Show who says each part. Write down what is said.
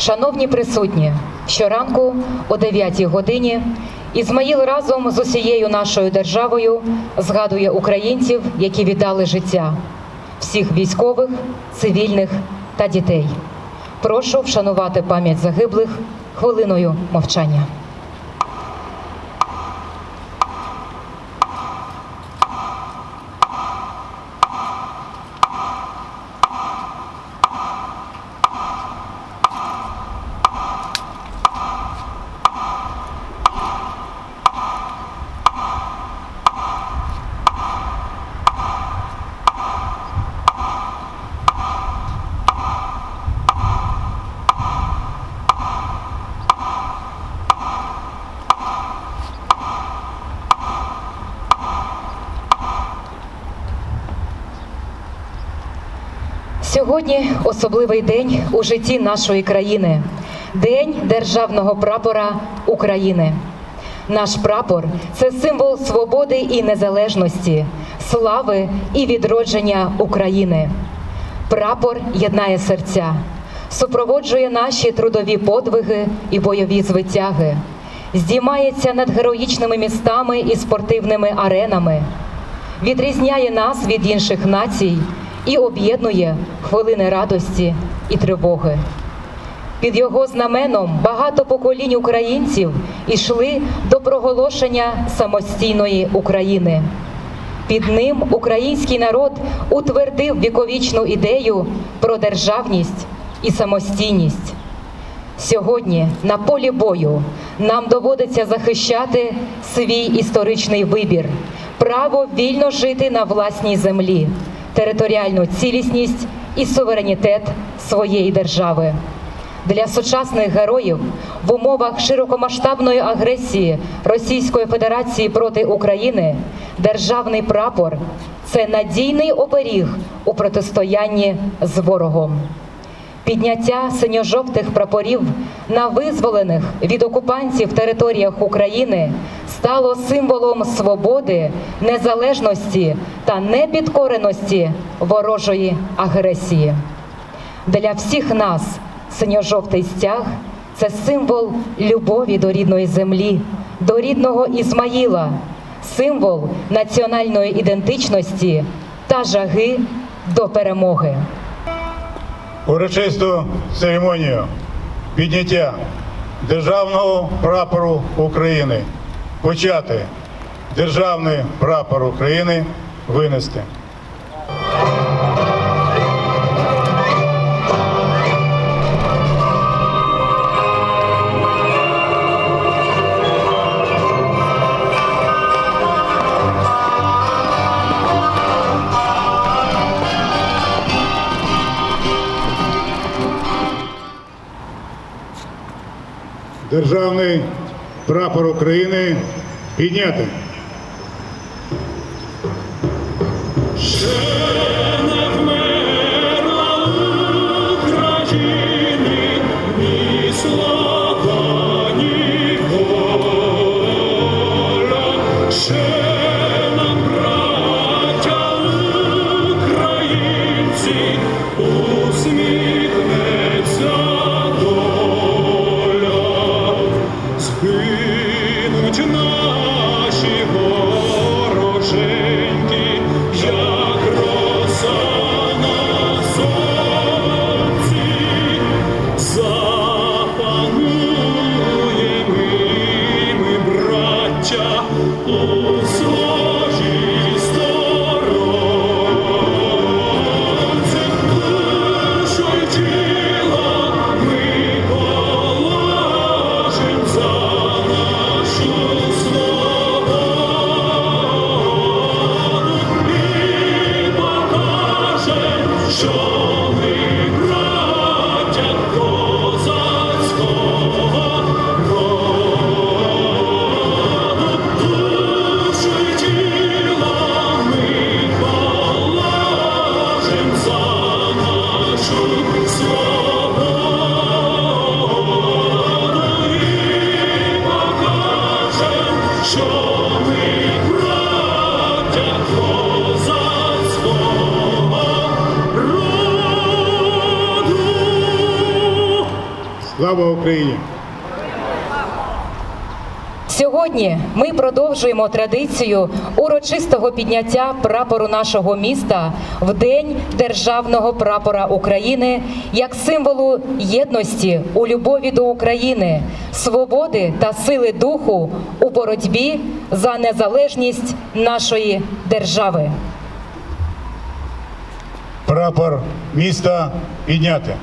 Speaker 1: Шановні присутні, щоранку о 9 годині Ізмаїл разом з усією нашою державою згадує українців, які віддали життя, всіх військових, цивільних та дітей. Прошу вшанувати пам'ять загиблих хвилиною мовчання. Сьогодні особливий день у житті нашої країни День державного прапора України. Наш прапор це символ свободи і незалежності, слави і відродження України. Прапор єднає серця, супроводжує наші трудові подвиги і бойові звитяги, здіймається над героїчними містами і спортивними аренами, відрізняє нас від інших націй і об'єднує хвилини радості і тривоги. Під його знаменом багато поколінь українців ішли до проголошення самостійної України. Під ним український народ утвердив віковічну ідею про державність і самостійність. Сьогодні на полі бою нам доводиться захищати свій історичний вибір, право вільно жити на власній землі, територіальну цілісність і суверенітет своєї держави. Для сучасних героїв в умовах широкомасштабної агресії Російської Федерації проти України державний прапор це надійний оберіг у протистоянні з ворогом. Підняття синьо-жовтих прапорів на визволених від окупантів територіях України стало символом свободи, незалежності та непідкореності ворожої агресії. Для всіх нас синьо-жовтий стяг це символ любові до рідної землі, до рідного Ізмаїла, символ національної ідентичності та жаги до перемоги.
Speaker 2: Урочисту церемонію підняття державного прапору України почати державний прапор України винести. Державний прапор України підняти.
Speaker 3: show.
Speaker 2: Слава Україні!
Speaker 1: Сьогодні ми продовжуємо традицію урочистого підняття прапору нашого міста в День державного прапора України як символу єдності у любові до України, свободи та сили духу у боротьбі за незалежність нашої держави.
Speaker 2: Прапор міста підняти.